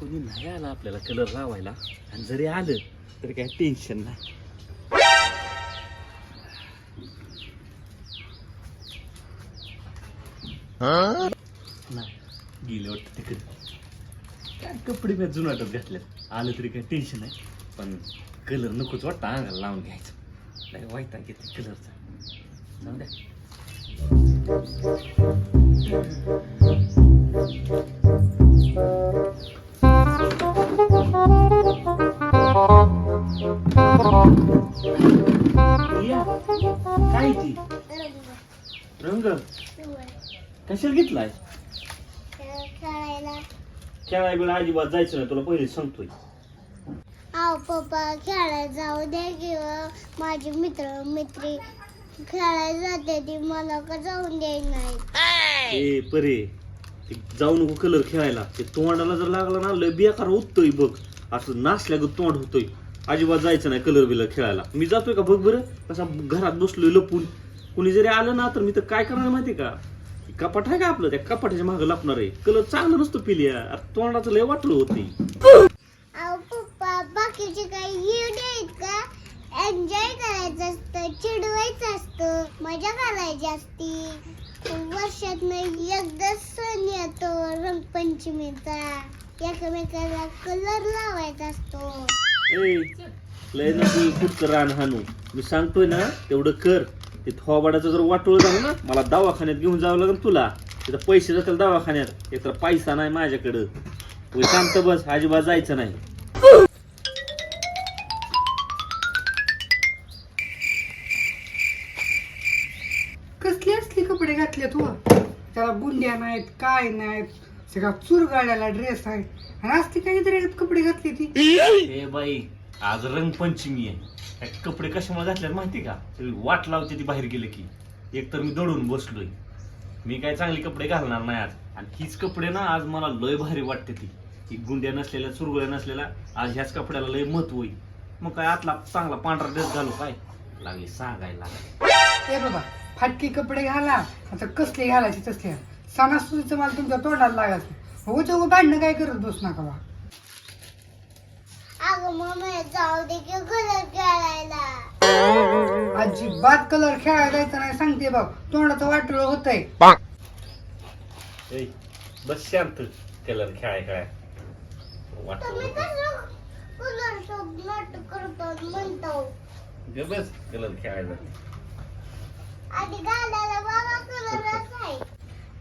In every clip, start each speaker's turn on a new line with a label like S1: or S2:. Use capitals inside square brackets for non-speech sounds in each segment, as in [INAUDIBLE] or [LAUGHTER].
S1: कुणी नाही आलं आपल्याला कलर लावायला. आणि जरी आलं तरी काय टेन्शन नाही. नाही. गेले वाटतं तिकडे. काय कपडे मी जुनाटच घातल्यात. आलं तरी काय टेन्शन नाही. पण कलर नकोच वाटतं अंगाला लावून घ्यायचं. नाही वाईट घेते कलरचा जाऊ द्या. काय ती? रंग. कशाला घेतलाय?
S2: खेळायला
S1: खेळायला बिळा अजिबात जायचं नाही तुला पहिले सांगतोय.
S2: आव पप्पा खेळायला जाऊ दे किंवा माझे मित्र मैत्री खेळायला जाते ती मला का जाऊन द्याय नाही?
S1: ए परे. जाऊ नको कलर खेळायला. ते तोंडाला जर लागला ना लय बेकार होतोय बघ. असं नासल्यागत तोंड होतोय. अजिबात जायचं नाही कलर बिलर खेळायला. मी जातोय का बघ बरं? कसा घरात बसलोय लपून. कुणी जरी आलं ना तर मी तर काय करणार माहिती का? कपाट आहे का आपलं? त्या कपाटाच्या मागं लपणार आहे. कलर चांगलं नसतो पिलिया. तोंडाचं लय वाटलं होती
S2: आव पप्पा बाकीचे काही येऊ देत का एन्जॉय करायचं असतं चिडवायचं असतं मजा करायची एकदा सण येतो रंगपंचमीचा. एकमेकाला कलर लावायचा असतो.
S1: ए लय नको रान हाणू. मी सांगतोय ना तेवढं कर. ते थोबाडाचं जर वाटोळ झालं ना मला दवाखान्यात घेऊन जावं लागेल तुला. तिथं पैसे जातील दवाखान्यात. एक तर पैसा नाही माझ्याकडं. तू शांत बस अजिबात जायचं नाही.
S3: बुंड्या नाहीत काय नाहीत सगळा चुरगाळ्याला ड्रेस आहे. आणि असते काहीतरी कपडे घातली ती?
S1: ए बाई आज रंगपंचमी आहे. कपडे कशामुळे घातल्यात माहिती का? वाट लावते ती बाहेर गेले की. एक तर मी दडून बसलोय. मी काय चांगले कपडे घालणार नाही आज. आणि हीच कपडे ना आज मला लय भारी वाटते ती. ही गुंड्या नसलेल्या चुरगुळ्या नसलेल्या आज ह्याच कपड्याला लय महत्त्व होईल. मग काय आतला चांगला पांढरा ड्रेस घालू काय? लागली सांगायला
S3: ए बाबा फाटके कपडे घाला. आता कसले घालायचे तसले. घाला. सणासुदीचं मला तुमच्या तोंडाला लागायचं हो चौघ भांडणं काय करत बस नका बा.
S2: अगं मम्मी जाऊ दे की कलर खेळायला.
S3: अजिबात कलर खेळायला जायचं नाही सांगते बघ तोंडाचं वाटलं होतंय.
S1: ए, बस शांत. कलर खेळाय खेळाय.
S2: तुम्ही
S1: वाटत
S2: कसं कलर शब्द नाटक करतो म्हणतो
S1: बस कलर खेळायला.
S2: आधी घालायला बघा कलरच आहे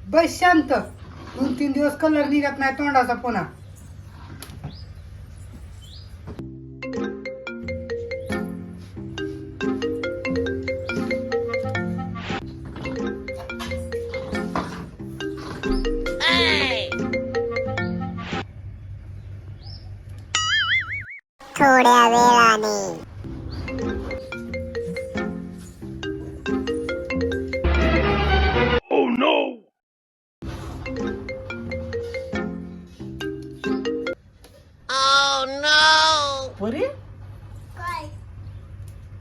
S3: बस शांत दोन तीन दिवस कलर निघत नाही तोंडाचा पुन्हा
S2: Hey!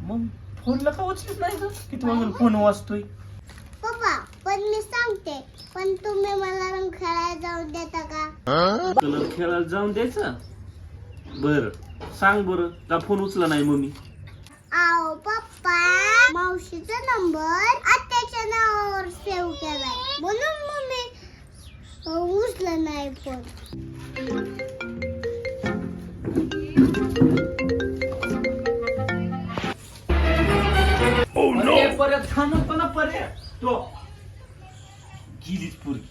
S1: मग फोनला का उचलत नाही ग किती वाजून फोन वाजतोय.
S2: पप्पा पण मी सांगते पण तुम्ही मला रंग खेळायला जाऊन देता का?
S1: कलर खेळायला जाऊन द्यायचा? बर सांग बर का फोन उचला नाही मम्मी?
S2: आओ पप्पा मावशीचा नंबर आत्याच्या नावावर सेव्ह केलाय. म्हणून मम्मी उचलं नाही फोन.
S1: परत पर्याय तो. गेलीच पुरगी.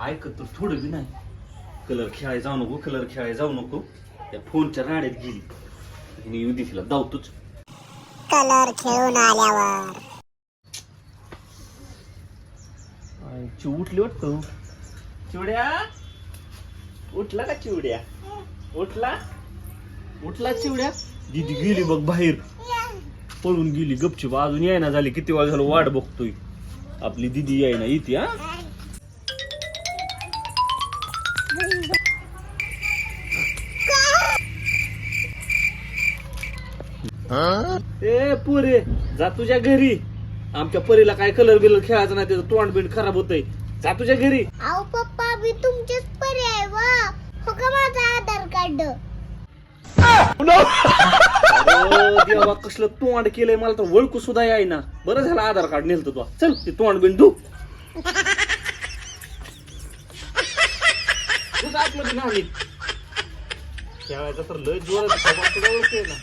S1: ऐकत तर थोडं बी नाही. कलर खेळायला जाऊ नको कलर खेळायला जाऊ नको. त्या फोनच्या राड्यात गेली. हिने येऊ दे तिला धावतोच.
S2: कलर खेळून आल्यावर.
S1: आय, चिव उठली वाटतं. चिवड्या? उठला का चिवड्या? उठला? उठला चिवड्या? दीदी गेली बघ बाहेर. पळून गेली गपचूप. अजून यायना झाली किती वेळ झालं वाट बघतोय. आपली दिदी यायना इथे हा. ए पुरे जा तुझ्या घरी. आमच्या परीला काय कलर बिलर खेळायचं नाही त्याचं तोंड बिंड खराब होतंय. जा तुझ्या घरी.
S2: आओ पप्पा मी तुमचेच पर्याय वा. हो का माझा आधार कार्ड?
S1: अरे [LAUGHS] देवा कसलं तोंड केलंय मला तर ओळखू सुद्धा यायना. बरं झालं आधार कार्ड नेलत तू चल ते तोंड बिन धू. तुझं आतमध्ये नाही खेळायचं तर लय जोरात ना.